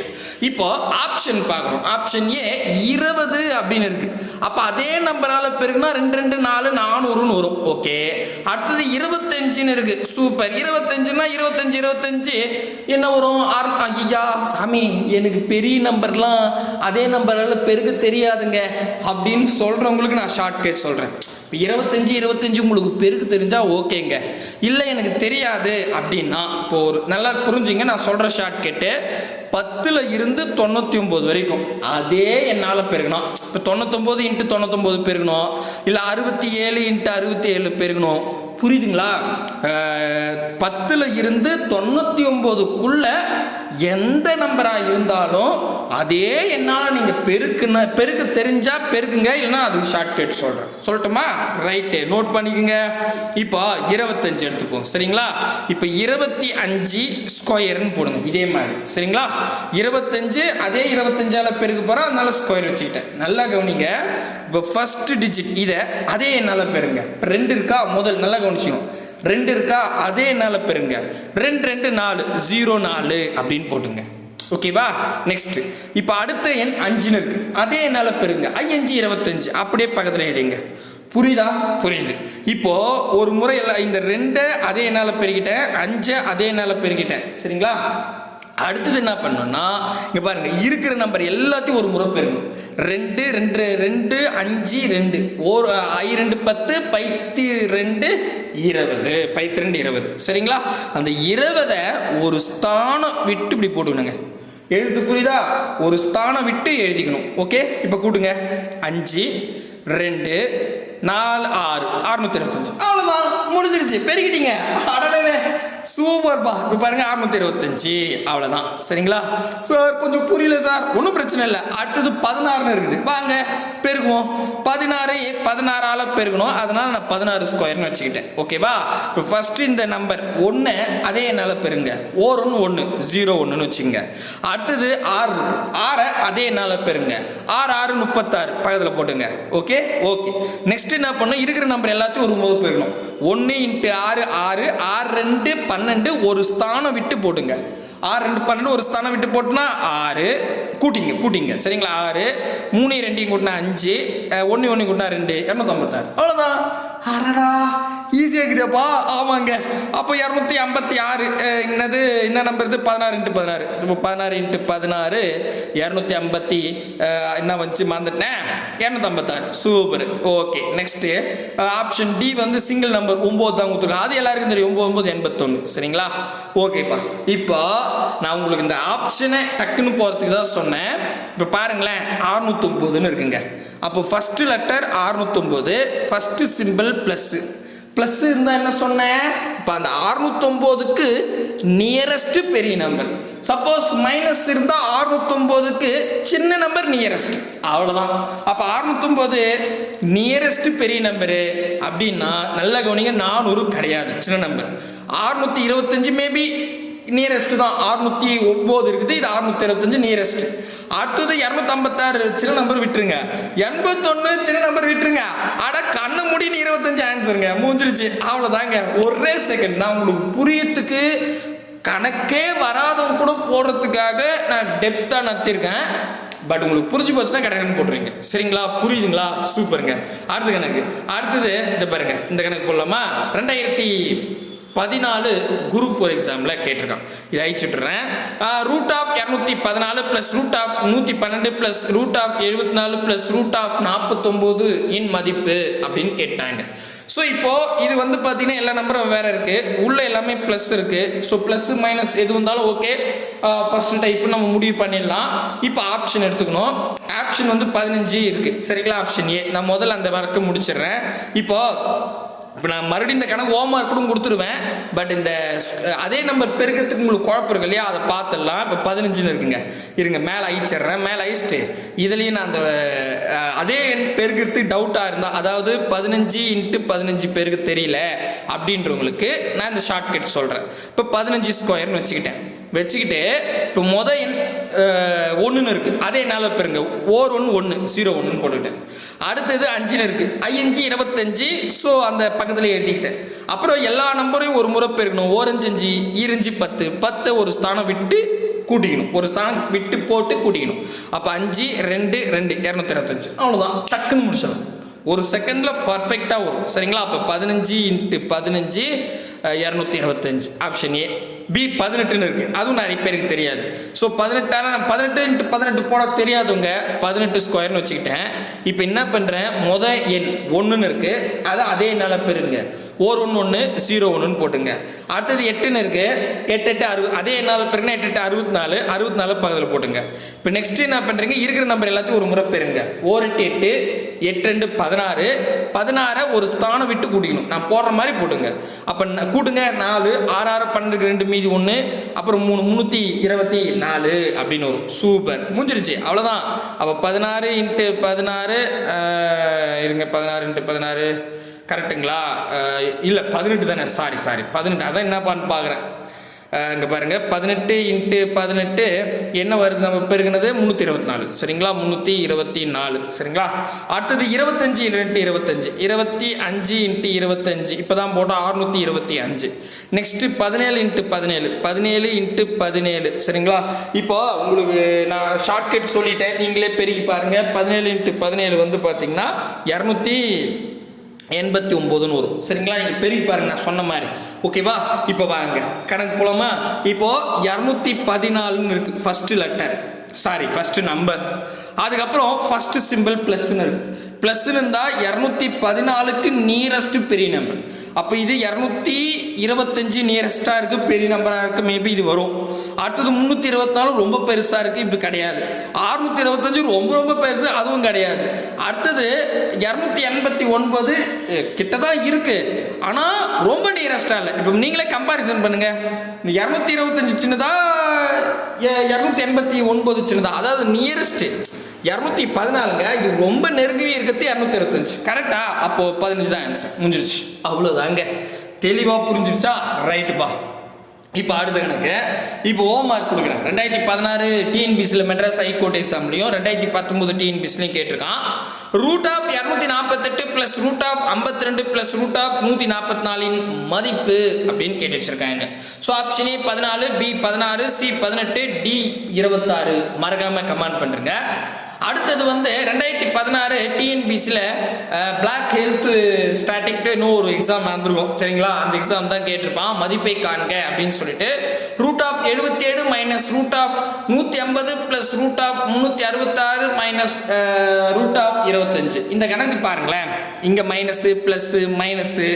இப்போ ஆப்ஷன் பார்க்குறோம் ஆப்ஷன் ஏ இருபது அப்படின்னு இருக்கு. அப்போ அதே நம்பரால பெருகுனா ரெண்டு ரெண்டு நாலு நானூறுன்னு வரும். ஓகே அடுத்தது இருபத்தஞ்சுன்னு இருக்கு. சூப்பர் இருபத்தஞ்சுன்னா இருபத்தஞ்சு இருபத்தஞ்சு. என்ன வரும்? ஆர் ஐயா சாமி எனக்கு பெரிய நம்பர்லாம் அதே நம்பரால பெருக தெரியாதுங்க. அப்படின்னு சொல்றவங்களுக்கு நான் ஷார்ட் கேஸ் சொல்றேன். இருபத்தஞ்சி இருபத்தஞ்சி உங்களுக்கு பெருக்கு தெரிஞ்சால் ஓகேங்க. இல்லை எனக்கு தெரியாது அப்படின்னா இப்போ ஒரு நல்லா புரிஞ்சுங்க நான் சொல்கிற ஷார்ட் கேட்டு பத்தில் இருந்து தொண்ணூற்றி ஒம்பது வரைக்கும். அதே என்னால் பெருகணும். இப்போ தொண்ணூத்தொம்பது இன்ட்டு தொண்ணூத்தொம்பது பெருகணும். இல்லை அறுபத்தி ஏழு இன்ட்டு அறுபத்தி ஏழு பெருகணும். புரியுதுங்களா? பத்தில் இருந்து தொண்ணூற்றி ஒம்பதுக்குள்ளே எந்த நம்பராக இருந்தாலும் அதே என்னால் நீங்கள் பெருக்குன பெருக்க தெரிஞ்சால் பெருக்குங்க இல்லைன்னா அதுக்கு ஷார்ட்கட் சொல்கிறேன் சொல்லட்டுமா? ரைட்டு நோட் பண்ணிக்கோங்க. இப்போ இருபத்தஞ்சு எடுத்துப்போம். சரிங்களா? இப்போ இருபத்தி அஞ்சு ஸ்கொயர்னு போடுங்க. இதே மாதிரி. சரிங்களா? இருபத்தஞ்சு அதே இருபத்தஞ்சால் பெருக்க போகிறோம் அதனால ஸ்கொயர் வச்சுக்கிட்டேன். நல்லா கவனிங்க. இப்போ ஃபஸ்ட்டு டிஜிட் இதை அதே என்னால் பெருங்க. இப்போ ரெண்டு இருக்கா? முதல். நல்லா கவனிச்சிக்கணும் ரெண்டு இருக்கா? அதே என்னால் பெருங்க ரெண்டு ரெண்டு நாலு. ஜீரோ நாலு அப்படின்னு போட்டுங்க. ஓகேவா நெக்ஸ்ட் இப்போ அடுத்த எண் அஞ்சுன்னு இருக்கு. அதே என்னால் பெருங்க ஐயஞ்சு இருபத்தஞ்சு. அப்படியே பக்கத்தில் எழுதிங்க. புரியுதா? புரியுது. இப்போ ஒரு முறை இந்த ரெண்டை அதே என்னால் பெருகிட்டேன் அஞ்சை அதே என்னால் பெருகிட்டேன் சரிங்களா? அடுத்தது என்ன பண்ணோம்னா இங்க பாருங்க இருக்கிற நம்பர் எல்லாத்தையும் ஒரு முறை பெருக்கணும் ரெண்டு ரெண்டு ரெண்டு அஞ்சு ரெண்டு. ஒரு ஐ ரெண்டு பத்து பைத்து ரெண்டு இருபது. பைத்து ரெண்டு இருபது. சரிங்களா? அந்த இருபதை ஒரு ஸ்தானம் விட்டு இப்படி போட்டுக்கணுங்க. எழுத்து புரியுதா? ஒரு ஸ்தானம் விட்டு எழுதிக்கணும். ஓகே? இப்போ கூட்டுங்க. அஞ்சு ரெண்டு நாலு ஆறு அறுநூத்தி இருபத்தஞ்சு. அவ்வளோதான் முடிஞ்சிருச்சு. பெருகிட்டீங்க. படல சூப்பர் பா. இப்போ பாருங்க அறுநூத்தி இருபத்தஞ்சு. அவ்வளோதான் சரிங்களா? சார் கொஞ்சம் புரியல சார் ஒன்றும் பிரச்சனை இல்லை. அடுத்தது பதினாறுன்னு இருக்குது. வாங்க பெருகுவோம். பதினாறு பதினாறால பெருகணும். அதனால நான் பதினாறு ஸ்கொயர்னு வச்சுக்கிட்டேன். ஓகேவா இப்போ ஃபர்ஸ்ட் இந்த நம்பர் ஒன்று அதே என்னால் பெருங்க. ஓர் ஒன்று ஒன்று ஜீரோ ஒன்றுன்னு வச்சுங்க அடுத்தது ஆறு ஆறை அதே என்னால் பெருங்க. ஆறு ஆறு முப்பத்தாறு. பக்கத்தில் போட்டுங்க. ஓகே ஓகே நெக்ஸ்ட் என்ன பண்ணும்? இருக்கிற நம்பர் எல்லாத்தையும் ஒரு முறை போயிடணும். ஒன்று இன்ட்டு ஆறு ஆறு ஆறு ரெண்டு பன்னெண்டு ஒரு ஸ்தானம் விட்டு போட்டுங்க. ஆறு ரெண்டு பன்னெண்டு ஒரு ஸ்தானம் விட்டு போட்டுனா ஆறு. கூட்டிங்க கூட்டிங்க. சரிங்களா? ஆறு. மூணு ரெண்டையும் கூட்டினா அஞ்சு. ஒன்று ஒன்று கூட்டினா ரெண்டு. இரநூத்தம்பத்தாறு அவ்வளோதான் அடடா ஈஸியாக இருக்குதுப்பா ஆமாங்க. அப்போ இரநூத்தி ஐம்பத்தி ஆறு என்னது என்ன நம்பர் இது? பதினாறு இன்ட்டு பதினாறு. இப்போ பதினாறு இன்ட்டு பதினாறு இரநூத்தி ஐம்பத்தி என்ன வந்துச்சு மறந்துட்டேன். இரநூத்தம்பத்தாறு super okay next option D வந்து சிங்கிள் நம்பர் ஒம்பது தான் கொடுத்துருக்கோம் அது எல்லாருக்கும் தெரியும். ஒம்பது ஒம்பது எண்பத்தொன்று சரிங்களா? ஓகேப்பா இப்போ நான் உங்களுக்கு இந்த ஆப்ஷனை டக்குன்னு போகிறதுக்கு தான் சொன்னேன். இப்போ பாருங்களேன் அறுநூத்தொம்போதுன்னு இருக்குங்க. அப்போ ஃபஸ்ட்டு லெட்டர் அறுநூத்தொம்போது ஃபஸ்ட்டு சிம்பிள் ப்ளஸ்ஸு ப்ளஸ் இருந்தால் என்ன சொன்னேன் இப்போ அந்த அறுநூத்தொம்போதுக்கு நியரஸ்ட் பெரிய நம்பர் சப்போஸ் மைனஸ் இருந்தால் அறுநூத்தொம்போதுக்கு சின்ன நம்பர் நியரஸ்ட் அவ்வளோதான் அப்போ அறுநூத்தொம்போது நியரஸ்ட் பெரிய நம்பரு அப்படின்னா நல்ல கவனிங்க நானூறு கிடையாது சின்ன நம்பர் அறுநூத்தி இருபத்தஞ்சு மேபி நியரஸ்ட் தான். அறுநூத்தி ஒம்பது இருக்குது. இது அறுநூத்தி இருபத்தஞ்சு நியரஸ்ட் அடுத்தது இரநூத்தம்பத்தாறு சின்ன நம்பர் விட்டுருங்க. எண்பத்தொன்னு சின்ன நம்பர் விட்டுருங்க. அட கண்ணு முடி இருபத்தஞ்சு ஆன்சருங்க மூஞ்சிருச்சு அவ்வளோதாங்க ஒரே செகண்ட் நான் உங்களுக்கு புரியத்துக்கு கணக்கே வராதவங்க கூட போடுறதுக்காக நான் டெப்த்தாக நடத்தியிருக்கேன் பட் உங்களுக்கு புரிஞ்சு போச்சுன்னா கடகடன் போட்டுருங்க. சரிங்களா? புரியுதுங்களா? சூப்பருங்க அடுத்த கணக்கு அடுத்தது இந்த பாருங்க. இந்த கணக்கு போடலாமா? ரெண்டாயிரத்தி பதினாலு குரூப் ஃபோர் எக்ஸாமில் கேட்டிருக்கான். இதை அழிச்சுட்டுறேன் ரூட் ஆஃப் இரநூத்தி பதினாலு ப்ளஸ் ரூட் ஆஃப் நூற்றி பன்னெண்டு ப்ளஸ் ரூட் ஆஃப் எழுபத்தி நாலு ப்ளஸ் ரூட் ஆஃப் நாற்பத்தொம்போது இன் மதிப்பு அப்படின்னு கேட்டாங்க. ஸோ இப்போ இது வந்து பார்த்தீங்கன்னா எல்லா நம்பரும் வேற இருக்கு. உள்ள எல்லாமே ப்ளஸ் இருக்கு. ஸோ ப்ளஸ் மைனஸ் எது வந்தாலும் ஓகே ஃபர்ஸ்ட் டைப் நம்ம முடிவு பண்ணிடலாம். இப்போ ஆப்ஷன் எடுத்துக்கணும். ஆப்ஷன் வந்து பதினஞ்சு இருக்கு. சரிங்களா? ஆப்ஷன் ஏ நான் முதல்ல அந்த ஒர்க்கை முடிச்சிடுறேன். இப்போ இப்போ நான் மறுபடியும் இந்த கணக்கு ஹோம் ஒர்க் கூட கொடுத்துருவேன் பட் இந்த அதே நம்பர் பெருக்கிறதுக்கு உங்களுக்கு குழப்பம் இருக்கு இல்லையா? அதை பார்த்துடலாம். இப்போ பதினஞ்சுன்னு இருக்குங்க. இருங்க மேலே அழிச்சிடுறேன் மேலே அழிச்சிட்டு இதுலேயும் நான் அந்த அதே எண் பெருக்கிறதுக்கு டவுட்டாக இருந்தால் அதாவது பதினஞ்சு இன்ட்டு பதினஞ்சு பேருக்கு தெரியல அப்படின்றவங்களுக்கு நான் இந்த ஷார்ட்கட் சொல்கிறேன் இப்போ பதினஞ்சு ஸ்கொயர்னு வச்சுக்கிட்டேன். வச்சுக்கிட்டு இப்போ மொதல் எண் ஒன்றுன்னு இருக்குது அதே என்னால் பெருங்க ஓர் ஒன்று ஒன்று ஜீரோ ஒன்றுன்னு போட்டுக்கிட்டேன். அடுத்தது அஞ்சுன்னு இருக்குது ஐஞ்சு இருபத்தஞ்சு ஸோ அந்த பக்கத்தில் எழுதிக்கிட்டேன். அப்புறம் எல்லா நம்பரையும் ஒரு முறை பெருக்கணும். ஓரஞ்சஞ்சு ஈரஞ்சு e பத்து. பத்தை ஒரு ஸ்தானம் விட்டு கூட்டிக்கணும். ஒரு ஸ்தானம் விட்டு போட்டு கூட்டிக்கணும். அப்போ அஞ்சு ரெண்டு ரெண்டு இரநூத்தி இருபத்தஞ்சு. அவ்வளோதான் டக்குன்னு முடிச்சிடலாம் ஒரு செகண்டில் பர்ஃபெக்டாக வரும். சரிங்களா? அப்போ பதினஞ்சு இன்ட்டு பதினஞ்சு இரநூத்தி இருபத்தஞ்சு. ஆப்ஷன் ஏ பி பதினெட்டுன்னு இருக்குது அதுவும் நிறைய பேருக்கு தெரியாது. ஸோ பதினெட்டான பதினெட்டு இன்ட்டு பதினெட்டு போட தெரியாதவங்க பதினெட்டு ஸ்கொயர்னு வச்சுக்கிட்டேன். இப்போ என்ன பண்ணுறேன் முத எண் ஒன்றுன்னு இருக்குது அதை அதே என்னால் பெருங்க ஓர் ஒன்று ஒன்று ஜீரோ ஒன்றுன்னு போட்டுங்க. அடுத்தது எட்டுன்னு இருக்குது எட்டு எட்டு அறுபது அதே நாள் பிறகு எட்டு எட்டு அறுபத்தி நாலு அறுபத்தி நாலு பக்கத்தில் போட்டுங்க. இப்போ நெக்ஸ்ட்டு என்ன பண்ணுறீங்க இருக்கிற நம்பர் எல்லாத்தையும் ஒரு முறை பெறுங்க. ஓர் எட்டு எட்டு எட்டு ரெண்டு பதினாறு. பதினாறை ஒரு ஸ்தானம் விட்டு கூட்டிக்கணும். நான் போடுற மாதிரி போட்டுங்க. அப்போ கூட்டுங்க. நாலு ஆறு ஆறு பன்னெண்டு ரெண்டு மீதி ஒன்று அப்புறம் மூணு முந்நூற்றி இருபத்தி நாலு அப்படின்னு வரும். சூப்பர். முடிஞ்சிருச்சு. அவ்வளோதான் அப்போ பதினாறு இன்ட்டு பதினாறு இருங்க. பதினாறு இன்ட்டு பதினாறு. கரெக்டுங்களா? இல்லை பதினெட்டு தானே? சாரி சாரி பதினெட்டு. அதான் என்னப்பான்னு பார்க்குறேன் இங்கே பாருங்கள் பதினெட்டு இன்ட்டு பதினெட்டு என்ன வருது? நம்ம பெருகினது முந்நூற்றி இருபத்தி நாலு. சரிங்களா? முந்நூற்றி இருபத்தி நாலு. சரிங்களா? அடுத்தது இருபத்தஞ்சி இன்ட்டு இருபத்தஞ்சு. இருபத்தி அஞ்சு இன்ட்டு இருபத்தஞ்சு. இப்போ தான் போட்டோம் அறுநூற்றி இருபத்தி அஞ்சு. நெக்ஸ்ட்டு பதினேழு இன்ட்டு பதினேழு. பதினேழு இன்ட்டு பதினேழு. சரிங்களா? இப்போ உங்களுக்கு நான் ஷார்ட்கட் சொல்லிட்டேன். நீங்களே பெருகி பாருங்கள் பதினேழு இன்ட்டு பதினேழு வந்து பார்த்தீங்கன்னா இரநூத்தி எண்பத்தி ஒம்போதுன்னு வரும். சரிங்களா? நீங்கள் பெருகி பாருங்க நான் சொன்ன மாதிரி. ஓகேவா இப்போ வாங்க. கணக்கு போலாமா? இப்போது இரநூத்தி பதினாலுன்னு இருக்குது first letter sorry first number அதுக்கப்புறம் ஃபர்ஸ்ட் சிம்பிள் ப்ளஸ்ன்னு இருக்கு. ப்ளஸ்ன்னு இருந்தால் இரநூத்தி பதினாலுக்கு நியரஸ்ட் பெரிய நம்பர் அப்போ இது இரநூத்தி இருபத்தஞ்சு நியரஸ்ட்டாக இருக்குது பெரிய நம்பராக இருக்குது மேபி இது வரும். அடுத்தது முந்நூற்றி இருபத்தி நாலு ரொம்ப பெருசாக இருக்குது இப்போ கிடையாது. அறுநூத்தி இருபத்தஞ்சு ரொம்ப ரொம்ப பெருசு அதுவும் கிடையாது. அடுத்தது இரநூத்தி எண்பத்தி ஒன்பது கிட்ட தான் இருக்குது ஆனால் ரொம்ப நியரஸ்டாக இல்லை. இப்போ நீங்களே கம்பாரிசன் பண்ணுங்க. இரநூத்தி இருபத்தஞ்சு சின்னதா இரநூத்தி எண்பத்தி ஒன்பது சின்னதா. அதாவது நியரஸ்ட்டு இரநூத்தி பதினாலுங்க இது ரொம்ப நெருங்கி இருக்கிறது இரநூத்தி இருபத்தஞ்சு கரெக்டா அப்போ பதினஞ்சு தான் ஆன்சர் முடிஞ்சிருச்சு. அவ்வளோதாங்க தெளிவாக புரிஞ்சிருச்சா? ரைட்டுப்பா இப்போ அடுத்த கணக்கு. இப்போ ஹோம் மார்க் கொடுக்குறேன் ரெண்டாயிரத்தி பதினாறு டிஎன்பிசியில் மெட்ராஸ் ஹைகோர்ட் எக்ஸாம்லையும் ரெண்டாயிரத்தி பத்தொம்போது டிஎன்பிசிலையும் கேட்டிருக்கான். ரூட் ஆஃப் இரநூத்தி நாற்பத்தெட்டு ப்ளஸ் ரூட் ஆஃப் ஐம்பத்தி ரெண்டு ப்ளஸ் ரூட் ஆஃப் நூற்றி நாற்பத்தி நாலின் மதிப்பு அப்படின்னு கேட்டு வச்சுருக்காங்க. ஸோ ஆப்ஷன் ஏ பதினாலு பி பதினாறு சி பதினெட்டு டி இருபத்தாறு. மறக்காமல் கமெண்ட் பண்ணுறேங்க அடுத்தது வந்து ரெண்டாயிரத்தி பதினாறு டிஎன்பிசியில் பிளாக் ஹெல்த் ஸ்டாட்டிக்னு ஒரு எக்ஸாம் நடந்திருக்கும். சரிங்களா? அந்த எக்ஸாம் தான் கேட்டிருப்பான். மதிப்பை காண்க அப்படின்னு சொல்லிட்டு. ரூட் ஆஃப் எழுபத்தி ஏழு மைனஸ் ரூட் ஆஃப் நூற்றி ஐம்பது ப்ளஸ் ரூட் ஆஃப் முந்நூற்றி அறுபத்தாறு மைனஸ் ரூட் ஆஃப் இருபத்தஞ்சு. இந்த கணக்கு பாருங்களேன். இங்கே மைனஸு ப்ளஸ்ஸு மைனஸு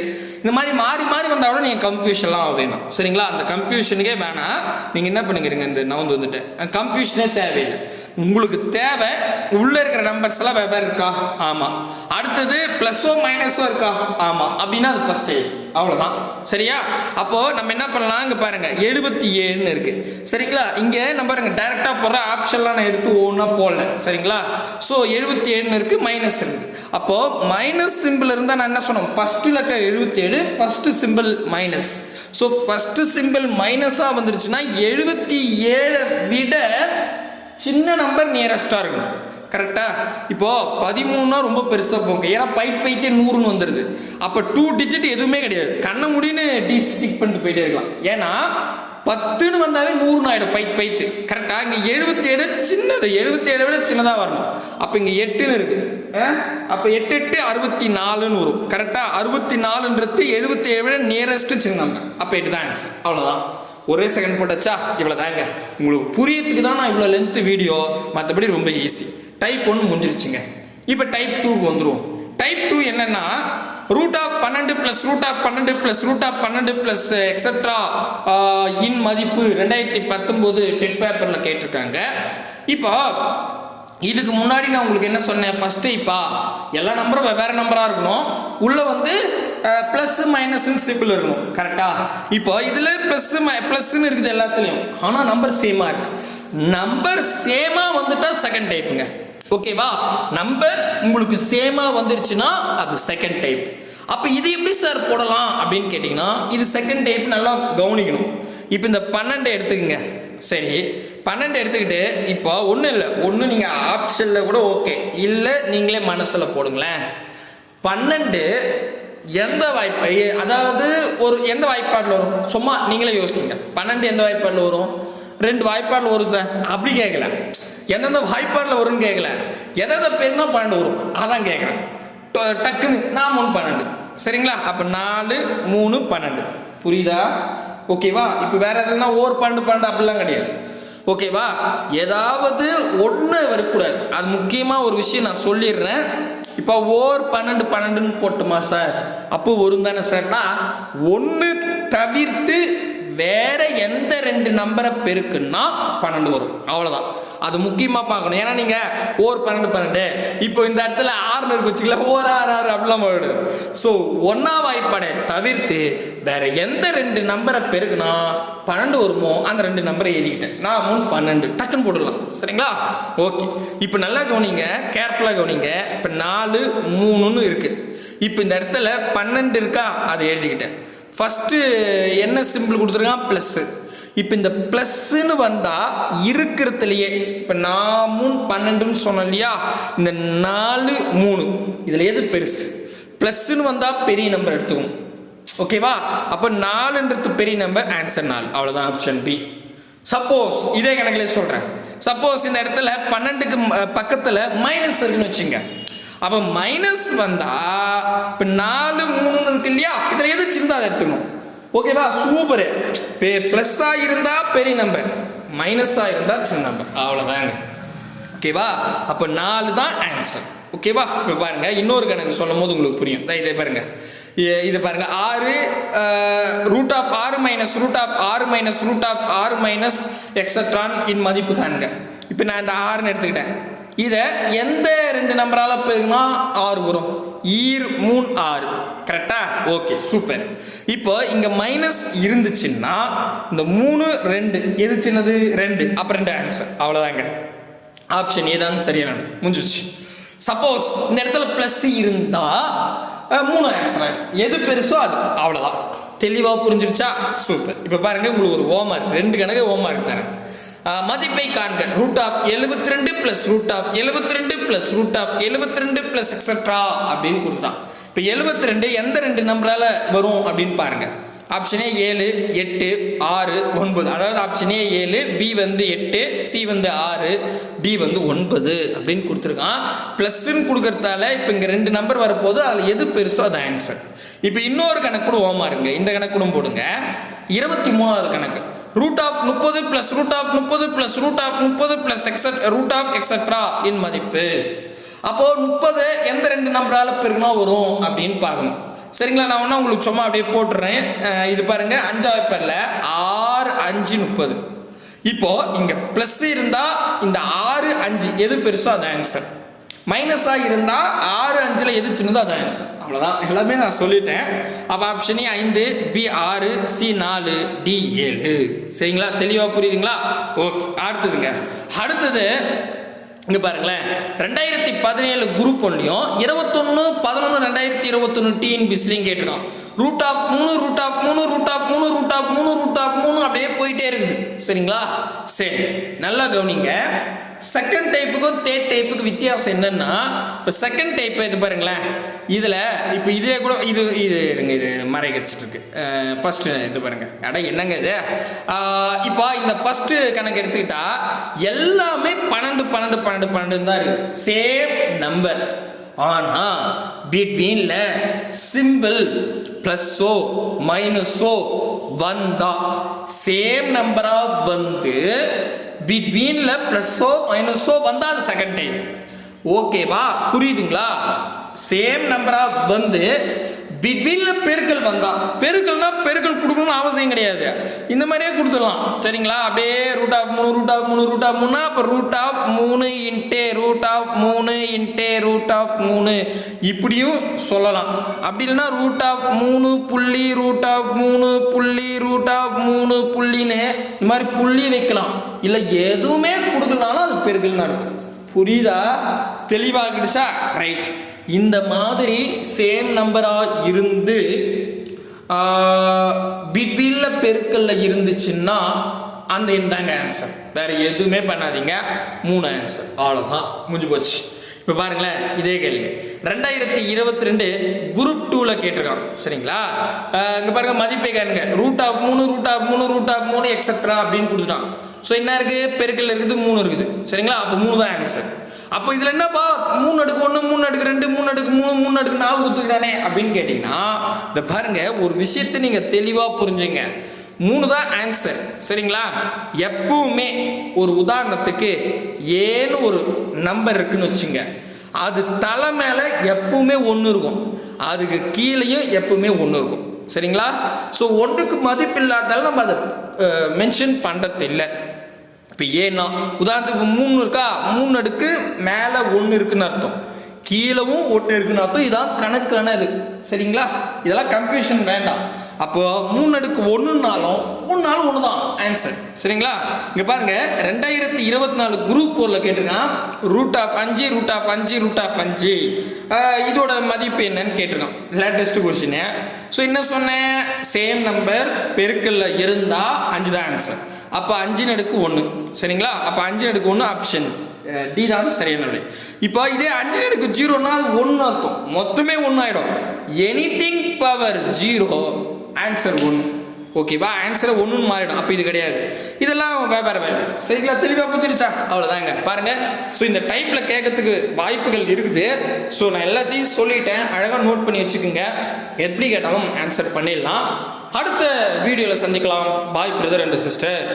இந்த மாதிரி மாறி மாறி வந்தால் கூட நீங்கள் கன்ஃபியூஷன்லாம் வேணும் சரிங்களா? அந்த கன்ஃபியூஷனுக்கே வேணாம் நீங்கள் என்ன பண்ணுங்கிறீங்க இந்த நவுந்து வந்துட்டு. கன்ஃபியூஷனே தேவையில்லை. உங்களுக்கு தேவை உள்ளே இருக்கிற நம்பர்ஸ் எல்லாம் வெவ்வேறு இருக்கா? ஆமாம் அடுத்தது ப்ளஸ்ஸோ மைனஸோ இருக்கா? ஆமாம் அப்படின்னா அது ஃபஸ்ட் அவ்வளோதான் சரியா? அப்போது நம்ம என்ன பண்ணலாம்? இங்கே பாருங்கள் எழுபத்தி ஏழுன்னு இருக்குது சரிங்களா? இங்கே நம்ம பாருங்கள் டைரெக்டாக போடுற ஆப்ஷன்லாம் நான் எடுத்து ஒவ்வொன்றா போடல. சரிங்களா? ஸோ எழுபத்தி ஏழுன்னு இருக்குது மைனஸ் இருக்கு. அப்போது மைனஸ் சிம்பிள் இருந்தால் நான் என்ன சொன்னோம்? ஃபஸ்ட்டு லெட்டர் எழுபத்தி ஏழு first simple minus so first simple மைனஸாக வந்துருச்சுன்னா எழுபத்தி ஏழை விட சின்ன நம்பர் நியரஸ்டாக இருக்கணும். கரெக்டா இப்போ பதிமூணுனா ரொம்ப பெருசாக போங்க. ஏன்னா பைட் பைத்தே நூறுன்னு வந்துடுது அப்போ டூ டிஜிட் எதுவுமே கிடையாது. கண்ணை முடின்னு டிஸ்டிக் பண்ணிட்டு போயிட்டே இருக்கலாம். ஏன்னா பத்துன்னு வந்தாவே நூறுன்னு ஆகிடும் பைத் பைத்து. கரெக்டாக இங்கே எழுபத்தேழு சின்னது. எழுபத்தேழை விட சின்னதாக வரணும். அப்போ இங்கே எட்டுன்னு இருக்குது அப்போ எட்டு எட்டு அறுபத்தி நாலுன்னு வரும். கரெக்டாக அறுபத்தி நாலுன்றது எழுபத்தேழு விட நியரஸ்ட்டு சின்ன அப்போ எட்டு தான் ஆன்சர் அவ்வளோதான் ஒரே செகண்ட் போட்டாச்சா? இவ்வளோ தாங்க உங்களுக்கு புரியத்துக்கு தான் நான் இவ்வளோ லென்த்து வீடியோ மற்றபடி ரொம்ப ஈஸி டைப் ஒன்று முடிஞ்சிருச்சுங்க. இப்போ டைப் டூக்கு வந்துருவோம். டைப் டூ என்னன்னா ரூட் ஆஃப் பன்னெண்டு ப்ளஸ் ரூட் ஆஃப் பன்னெண்டு ப்ளஸ் ரூட் ஆஃப் பன்னெண்டு ப்ளஸ் எக்ஸட்ரா இன் மதிப்பு ரெண்டாயிரத்தி பத்தொம்போது டெட் பேப்பரில் கேட்டிருக்காங்க. இப்போ இதுக்கு முன்னாடி நான் உங்களுக்கு என்ன சொன்னேன்? ஃபஸ்ட்டு இப்போ எல்லா நம்பரும் வெவ்வேறு நம்பராக இருக்கணும். உள்ளே வந்து ப்ளஸ் மைனஸ்ன்னு சிம்பிள் இருக்கணும். கரெக்டாக இப்போ இதில் ப்ளஸ் ப்ளஸ்ன்னு இருக்குது எல்லாத்துலேயும். ஆனால் நம்பர் சேமாக இருக்குது நம்பர் சேமாக வந்துட்டால் செகண்ட் டைப்புங்க ஓகேவா? நம்பர் உங்களுக்கு சேமாக வந்துருச்சுன்னா அது செகண்ட் டைப் அப்போ இது எப்படி சார் போடலாம் அப்படின்னு கேட்டிங்கன்னா இது செகண்ட் டைப் நல்லா கவனிக்கணும். இப்போ இந்த பன்னெண்டு எடுத்துக்கங்க. சரி பன்னெண்டு எடுத்துக்கிட்டு இப்போ ஒன்றும் இல்லை. ஒன்று நீங்கள் ஆப்ஷனில் கூட ஓகே இல்லை நீங்களே மனசில் போடுங்களேன். பன்னெண்டு எந்த வாய்ப்பு அதாவது ஒரு எந்த வாய்ப்பாடில் வரும்? சும்மா நீங்களே யோசிங்க. பன்னெண்டு எந்த வாய்ப்பாடில் வரும்? ரெண்டு வாய்ப்பாடில் வரும் சார் அப்படி கேட்கல எந்தெந்த வாய்ப்பாடில் வரும்னு கேட்கல எதை பேருனா பன்னெண்டு வரும். அதான் கேட்குறேன் ட- டக்குன்னு நான் மூணு பன்னெண்டு. சரிங்களா? அப்போ நாலு மூணு பன்னெண்டு. புரியுதா? ஓகேவா? இப்போ வேறு எதுனா ஓர் பன்னெண்டு பன்னெண்டு அப்படிலாம் கிடையாது. ஓகேவா? ஏதாவது ஒன்று வரக்கூடாது. அது முக்கியமாக ஒரு விஷயம் நான் சொல்லிடுறேன். இப்போ ஓர் பன்னெண்டு பன்னெண்டுன்னு போட்டுமா சார்? அப்போ வரும் தானே சார்னா ஒன்று தவிர்த்து வேற எந்த ரெண்டு நம்பரை பெருக்குன்னா பன்னெண்டு வரும். அவ்வளோதான் அது முக்கியமாக பார்க்கணும். ஏன்னா நீங்கள் ஓர் பன்னெண்டு பன்னெண்டு. இப்போ இந்த இடத்துல ஆறுன்னு இருக்கு வச்சுக்கல. ஓர் ஆறு ஆறு அப்படிலாம் போயிடுது. ஸோ ஒன்றா வாய்ப்படை தவிர்த்து வேற எந்த ரெண்டு நம்பரை பெருக்குனா பன்னெண்டு வருமோ அந்த ரெண்டு நம்பரை எழுதிக்கிட்டேன் நான் மூணு பன்னெண்டு. டக்குன்னு போட்டுடலாம். சரிங்களா? ஓகே இப்போ நல்லா கவனிங்க. கேர்ஃபுல்லாக கவனிங்க. இப்போ நாலு மூணுன்னு இருக்குது இப்போ இந்த இடத்துல பன்னெண்டு இருக்கா? அதை எழுதிக்கிட்டேன் ஃபஸ்ட்டு என்ன சிம்பிள் கொடுத்துருக்கான்? ப்ளஸ்ஸு இப்போ இந்த ப்ளஸ்ஸுன்னு வந்தால் இருக்கிறதுலையே இப்போ நான் மூணு பன்னெண்டுன்னு சொன்னேன் இல்லையா? இந்த நாலு மூணு. இதில் எது பெருசு? ப்ளஸ்ஸுன்னு வந்தால் பெரிய நம்பர் எடுத்துக்கணும். ஓகேவா அப்போ நாலுன்றது பெரிய நம்பர் ஆன்சர் நாலு. அவ்வளோதான் ஆப்ஷன் பி சப்போஸ் இதே கணக்கிலே சொல்கிறேன் சப்போஸ் இந்த இடத்துல பன்னெண்டுக்கு ம- பக்கத்தில் மைனஸ் இருக்குன்னு வச்சுங்க. அப்போ மைனஸ் வந்தா இப்போ நாலு மூணு இருக்கு இல்லையா? இதில் எது சின்னதாக எடுத்துக்கணும். ஓகேவா சூப்பரு ப்ளஸ்ஸாக இருந்தால் பெரிய நம்பர் மைனஸாக இருந்தால் சின்ன நம்பர் அவ்வளோதாங்க ஓகேவா அப்போ நாலு தான் ஆன்சர் ஓகேவா இப்போ பாருங்க இன்னொரு கணக்கு சொல்லும் போது உங்களுக்கு புரியும். இதோ இதை பாருங்க. இ- இது பாருங்க. ஆறு ரூட் ஆஃப் ஆறு மைனஸ் ரூட் ஆஃப் ஆறு மைனஸ் ரூட் ஆஃப் ஆறு மைனஸ் எக்ஸட்ரான் இன் மதிப்பு காண்க. இப்போ நான் இந்த ஆறுன்னு எடுத்துக்கிட்டேன். இதை எந்த ரெண்டு நம்பரால் பெருகுனா ஆறு வரும். ஈர் மூணு ஆறு. கரெக்டா ஓகே சூப்பர் இப்போ இங்கே மைனஸ் இருந்துச்சுன்னா இந்த மூணு ரெண்டு எது சின்னது? ரெண்டு. அப்போ ரெண்டு ஆன்சர் அவ்வளோதாங்க ஆப்ஷன் ஏதான் சரியான முடிஞ்சிச்சு சப்போஸ் இந்த இடத்துல ப்ளஸ் இருந்தா மூணு ஆன்சர் ஆயிடும். எது பெருசோ அது. அவ்வளோதான் தெளிவாக புரிஞ்சிருச்சா? சூப்பர் இப்போ பாருங்க உங்களுக்கு ஒரு ஹோம்ஒர்க் ரெண்டு கணக்கு ஹோம்ஒர்க் தரேன் மதிப்பை காண்க. ரூட் ஆஃப் எழுபத்தி ரெண்டு ப்ளஸ் ரூட் ஆஃப் எழுபத்தி ரெண்டு ப்ளஸ் ரூட் ஆஃப் எழுபத்தி ரெண்டு ப்ளஸ் எக்ஸட்ரா அப்படின்னு கொடுத்தான். இப்போ எழுபத்தி ரெண்டு எந்த ரெண்டு நம்பரால் வரும் அப்படின்னு பாருங்க. ஆப்ஷனே ஏழு எட்டு ஆறு ஒன்பது. அதாவது ஆப்ஷனே ஏழு பி வந்து எட்டு சி வந்து ஆறு டி வந்து ஒன்பது அப்படின்னு கொடுத்துருக்கான். ப்ளஸ்ன்னு கொடுக்குறதால இப்போ இங்கே ரெண்டு நம்பர் வரப்போது அதில் எது பெருசோ அது ஆன்சர் இப்போ இன்னொரு கணக்கு கூட ஓமா இருங்க இந்த கணக்கு கூட போடுங்க. இருபத்தி மூணாவது கணக்கு. ரூட் ஆஃப் முப்பது ப்ளஸ் ரூட் ஆஃப் முப்பது ப்ளஸ் ரூட் ஆஃப் முப்பது ப்ளஸ் எக்ஸட் ரூட் ஆஃப் எக்ஸட்ரா இன் மதிப்பு. அப்போ முப்பது எந்த ரெண்டு நம்பரால பெருக்கினா வரும் அப்படின்னு பார்க்கணும். சரிங்களா? நான் ஒன்றா உங்களுக்கு சும்மா அப்படியே போட்டுறேன். இது பாருங்க அஞ்சாவது பேரில் ஆறு அஞ்சு முப்பது. இப்போ இங்க ப்ளஸ் இருந்தா இந்த ஆறு அஞ்சு எது பெருசோ அது ஆன்சர் மைனஸாக இருந்தால் ஆறு அஞ்சில் எது சின்னதோ அது ஆன்சர் அவ்வளோதான் எல்லாமே நான் சொல்லிட்டேன். அப்போ ஆப்ஷன் ஏ ஐந்து பி ஆறு சி நாலு டி ஏழு. சரிங்களா? தெளிவாக புரியுதுங்களா? ஓகே அடுத்ததுங்க. அடுத்தது இங்கே பாருங்களேன். ரெண்டாயிரத்தி பதினேழு குரூப் ஒன்லையும் இருபத்தொன்று பதினொன்று ரெண்டாயிரத்தி இருபத்தொன்று டிஎன் பிஸ்லையும் ரூட் ஆஃப் மூணு ரூட் ஆஃப் மூணு ரூட் ஆஃப் மூணு ரூட் ஆஃப் மூணு ரூட் ஆஃப் மூணு அப்படியே போயிட்டே இருக்குது. சரிங்களா? சரி. நல்லா கவனிங்க. செகண்ட் டைப்புக்கும் தேர்ட் டைப்புக்கு வித்தியாசம் என்னன்னா இப்போ செகண்ட் டைப் இது பாருங்களேன். இதில் இப்போ இதே கூட இது இது இருங்க இது மறை வச்சுட்டு ஃபஸ்ட்டு இது பாருங்க. அட என்னங்க இது? இப்போ இந்த ஃபஸ்ட்டு கணக்கு எடுத்துக்கிட்டா எல்லாமே பன்னெண்டு பன்னெண்டு பன்னெண்டு பன்னெண்டு தான் இருக்கு சேம் நம்பர் ஆனால் பிட்வீனில் சிம்பிள் ப்ளஸ்ஸோ மைனஸோ வந்தா சேம் நம்பராக வந்து பிட்வீனில் ப்ளஸ்ஸோ மைனஸோ வந்தால் அது செகண்ட் டைம் ஓகேவா புரியுதுங்களா? சேம் நம்பராக வந்து பிட்வீன்ல பெருக்கல் வந்தா. பெருக்கல்னா பெருக்கல் கொடுக்கணும்னு அவசியம் கிடையாது. இந்த மாதிரியே கொடுத்துடலாம். சரிங்களா? அப்படியே ரூட் ஆஃப் மூணு ரூட் ஆஃப் மூணு ரூட் ஆஃப் மூணு அப்போ ரூட் ஆஃப் மூணு இன்டே ரூட் ஆஃப் மூணு இன்டே ரூட் ஆஃப் மூணு. இப்படியும் சொல்லலாம். அப்படி இல்லைன்னா ரூட் ஆஃப் மூணு புள்ளி ரூட் ஆஃப் மூணு புள்ளி ரூட் ஆஃப் மூணு புள்ளின்னு இந்த மாதிரி புள்ளி வைக்கலாம். இல்லை எதுவுமே கொடுக்கலனாலும் அது பெருக்கல்னு நடக்கும் புரியுதா? தெளிவாகிடுச்சா ரைட் இந்த மாதிரி சேம் நம்பராக இருந்து பிட்வீனில் பெருக்கல்ல இருந்துச்சுன்னா அந்த இந்தாங்க ஆன்சர் வேற எதுவுமே பண்ணாதீங்க. மூணு ஆன்சர் அவ்வளோதான் முடிஞ்சு போச்சு. இப்போ பாருங்களேன் இதே கேள்வி. ரெண்டாயிரத்தி இருபத்தி ரெண்டு குரூப் டூவில் கேட்டிருக்கான். சரிங்களா? இங்கே பாருங்க மதிப்பை காணுங்க ரூட் ஆஃப் மூணு ரூட் ஆஃப் மூணு ரூட் ஆஃப் மூணு எக்ஸட்ரா அப்படின்னு கொடுத்துட்டான். ஸோ என்ன இருக்குது பெருக்கல் இருக்குது மூணு இருக்குது. சரிங்களா? அப்போ மூணு தான் ஆன்சர் அப்போ இதில் என்னப்பா? மூணு அடுக்கு ஒன்று மூணு அடுக்கு ரெண்டு மூணு அடுக்கு மூணு மூணு அடுக்கு நாலு கொடுத்துக்கிறானே அப்படின்னு கேட்டிங்கன்னா இந்த பாருங்க ஒரு விஷயத்தை நீங்கள் தெளிவாக புரிஞ்சுங்க. மூணு தான் ஆன்சர் சரிங்களா? எப்பவுமே ஒரு உதாரணத்துக்கு ஏன்னு ஒரு நம்பர் இருக்குன்னு வச்சுங்க. அது தலை மேலே எப்பவுமே ஒன்று இருக்கும். அதுக்கு கீழேயும் எப்பவுமே ஒன்று இருக்கும். சரிங்களா? ஸோ ஒன்றுக்கு மதிப்பு இல்லாதால நம்ம அதை மென்ஷன் பண்ணுறது இல்லை இப்போ ஏன்னா உதாரணத்துக்கு மூணு இருக்கா? மூணு அடுக்கு மேலே ஒன்று இருக்குன்னு அர்த்தம். கீழவும் ஒன்று இருக்குன்னு அர்த்தம். இதான் கணக்கான இது. சரிங்களா? இதெல்லாம் கன்ஃபியூஷன் வேண்டாம். அப்போ மூணு அடுக்கு ஒன்றுனாலும் ஒன்றுனாலும் ஒன்று தான் ஆன்சர் சரிங்களா? இங்கே பாருங்க ரெண்டாயிரத்தி இருபத்தி நாலு குரூப் ஃபோரில் கேட்டிருக்கான். ரூட் ஆஃப் அஞ்சு ரூட் ஆஃப் அஞ்சு ரூட் ஆஃப் அஞ்சு. இதோட மதிப்பு என்னன்னு கேட்டிருக்கான். லேட்டஸ்ட் கொஸ்டின் ஸோ என்ன சொன்னேன்? சேம் நம்பர் பெருக்கல்ல இருந்தால் அஞ்சு தான் ஆன்சர் அப்போ அஞ்சு நடுக்கு ஒன்று சரிங்களா? அப்போ அஞ்சு நடுக்கு ஒன்று ஆப்ஷன் டி தான் சரியான விடை. இப்போ இதே அஞ்சு நடுக்கு ஜீரோனா அது ஒன்று அர்த்தம். மொத்தமே ஒன்று ஆகிடும் any thing power zero answer ஒன்று ஓகேவா ஆன்சரை ஒன்றுன்னு மாறிடும். அப்போ இது கிடையாது. இதெல்லாம் வியாபார வேறு சரிங்களா? தெளிவாக புரிஞ்சிருச்சா? அவ்வளோதாங்க பாருங்க. ஸோ இந்த டைப்பில் கேட்கறதுக்கு வாய்ப்புகள் இருக்குது. ஸோ நான் எல்லாத்தையும் சொல்லிட்டேன். அழகாக நோட் பண்ணி வச்சுக்கோங்க. எப்படி கேட்டாலும் ஆன்சர் பண்ணிடலாம். அடுத்த வீடியோவில் சந்திக்கலாம். பாய் பிரதர் அண்ட் சிஸ்டர்